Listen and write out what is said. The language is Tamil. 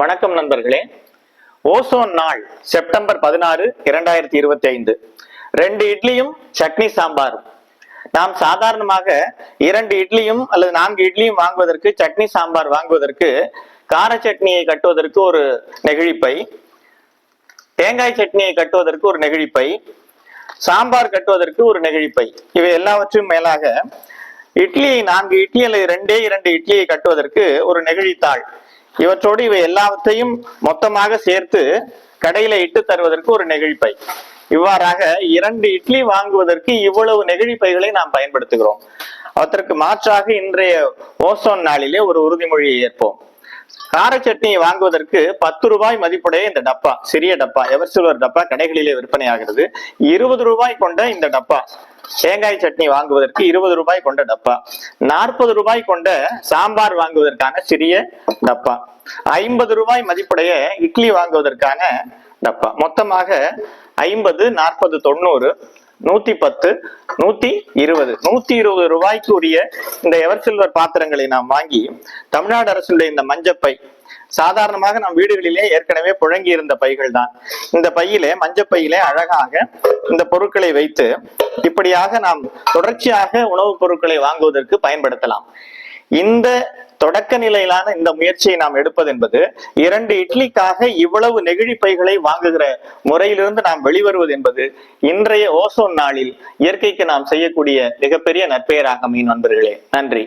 வணக்கம் நண்பர்களே. ஓசோன் நாள் செப்டம்பர் பதினாறு இரண்டாயிரத்தி இருபத்தி ஐந்து ரெண்டு இட்லியும் சட்னி சாம்பார். நாம் சாதாரணமாக இரண்டு இட்லியும் அல்லது நான்கு இட்லியும் வாங்குவதற்கு சட்னி சாம்பார் வாங்குவதற்கு கார சட்னியை கட்டுவதற்கு ஒரு நெகிழிப்பை தேங்காய் சட்னியை கட்டுவதற்கு ஒரு நெகிழிப்பை சாம்பார் கட்டுவதற்கு ஒரு நெகிழிப்பை. இவை எல்லாவற்றும் மேலாக இட்லியை நான்கு இட்லி அல்லது ரெண்டே இரண்டு இட்லியை கட்டுவதற்கு ஒரு நெகிழித்தாள். இவற்றோடு இவை எல்லாவற்றையும் மொத்தமாக சேர்த்து கடையில இட்டு தருவதற்கு ஒரு நெகிழிப்பை இவ்வாறாக இரண்டு இட்லி வாங்குவதற்கு இவ்வளவு நெகிழிப்பைகளை நாம் பயன்படுத்துகிறோம். அதற்கு மாற்றாக இன்றைய ஓசோன் நாளிலே ஒரு உறுதிமொழியை ஏற்போம். கார சட்னியை வாங்குவதற்கு பத்து ரூபாய் மதிப்புடைய இந்த டப்பா சிறிய டப்பா எவர் சில்வர் டப்பா கடைகளிலே விற்பனையாகிறது. இருபது ரூபாய் கொண்ட இந்த டப்பா தேங்காய் சட்னி வாங்குவதற்கு இருபது ரூபாய் கொண்ட டப்பா. நாற்பது ரூபாய் கொண்ட சாம்பார் வாங்குவதற்கான சிறிய டப்பா. ஐம்பது ரூபாய் மதிப்புடைய இட்லி வாங்குவதற்கான டப்பா. மொத்தமாக ஐம்பது நாற்பது தொண்ணூறு நூத்தி பத்து நூத்தி இருபது நூத்தி இருபது ரூபாய்க்கு உரிய இந்த எவர் சில்வர் பாத்திரங்களை நாம் வாங்கி தமிழ்நாடு அரசுடைய இந்த மஞ்சப்பை சாதாரணமாக நம் வீடுகளிலே ஏற்கனவே புழங்கி இருந்த பைகள் தான் இந்த பையிலே மஞ்சப்பையிலே அழகாக இந்த பொருட்களை வைத்து இப்படியாக நாம் தொடர்ச்சியாக உணவுப் பொருட்களை வாங்குவதற்கு பயன்படுத்தலாம். இந்த தொடக்க நிலையிலான இந்த முயற்சியை நாம் எடுப்பது என்பது இரண்டு இட்லிக்காக இவ்வளவு நெகிழி பைகளை வாங்குகிற முறையிலிருந்து நாம் வெளிவருவது என்பது இன்றைய ஓசோன் நாளில் இயற்கைக்கு நாம் செய்யக்கூடிய மிகப்பெரிய நற்பெயராக மீன் நண்பர்களே. நன்றி.